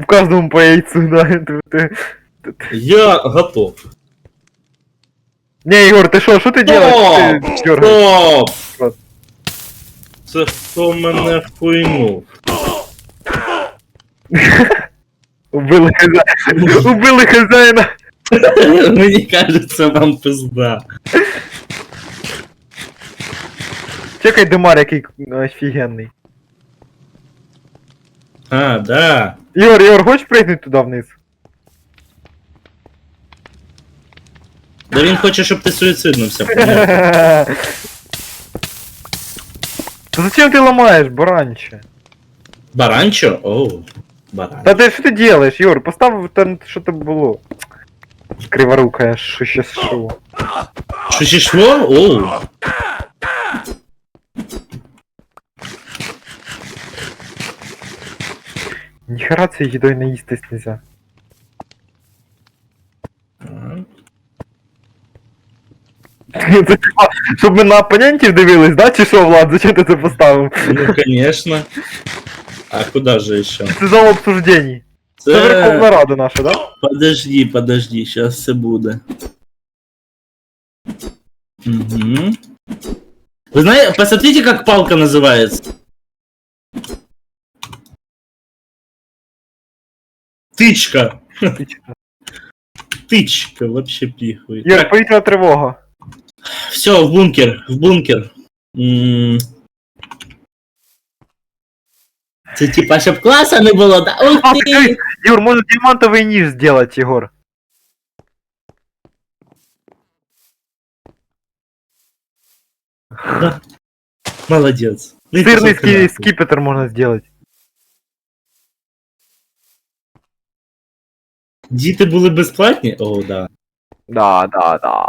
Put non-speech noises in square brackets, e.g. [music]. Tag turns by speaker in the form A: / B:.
A: в каждому по яйцу, да. Ты-
B: Я готов.
A: Не, Егор, ты что, что ты делаешь? Ты дергаешь.
B: Стоп! Це хто мене впойнув?
A: Убили хозяина. Убили хозяина.
B: Мені кажеться, вам пизда.
A: Чекай димар, який офігенний.
B: А, да.
A: Ігор, Ігор, хочеш пригнути туди вниз?
B: Да він хоче, щоб ти суїциднувся. поняв? [laughs]
A: Да зачем ты ломаешь, баранче?
B: Баранчо? Оу. Баранчо.
A: Да ты что ты делаешь, Егор? Поставь там что-то было. Криворукая, что сейчас шоу.
B: Що ще шло? Оу.
A: Нихера цією їдою наїстись нельзя. [laughs] Це типа, Щоб ми на опонентів дивились, да? Чи що, Влад? Зачем ти це поставив?
B: Ну, конечно. А куда же ще?
A: Це зал обсуждений. Це Верховна
B: Це...
A: Рада наша, да?
B: Подожди, подожди, сейчас все буде. Угу. Вы знаете, посмотрите, как палка называется. Тычка. Тычка, вообще пихует.
A: Ігор, повітряна тривога.
B: Все, в бункер, в бункер. М. Це типа, щоб класа не було, да? Ух
A: А,
B: ти!
A: подожди, Ігор, може діамантовий ніж зробити, Єгор?
B: Молодець. Ну,
A: Сирний
B: пішов ти нахуй.
A: скипетр можна зробити.
B: Діти були безплатні? О, да.
A: Да, да, да.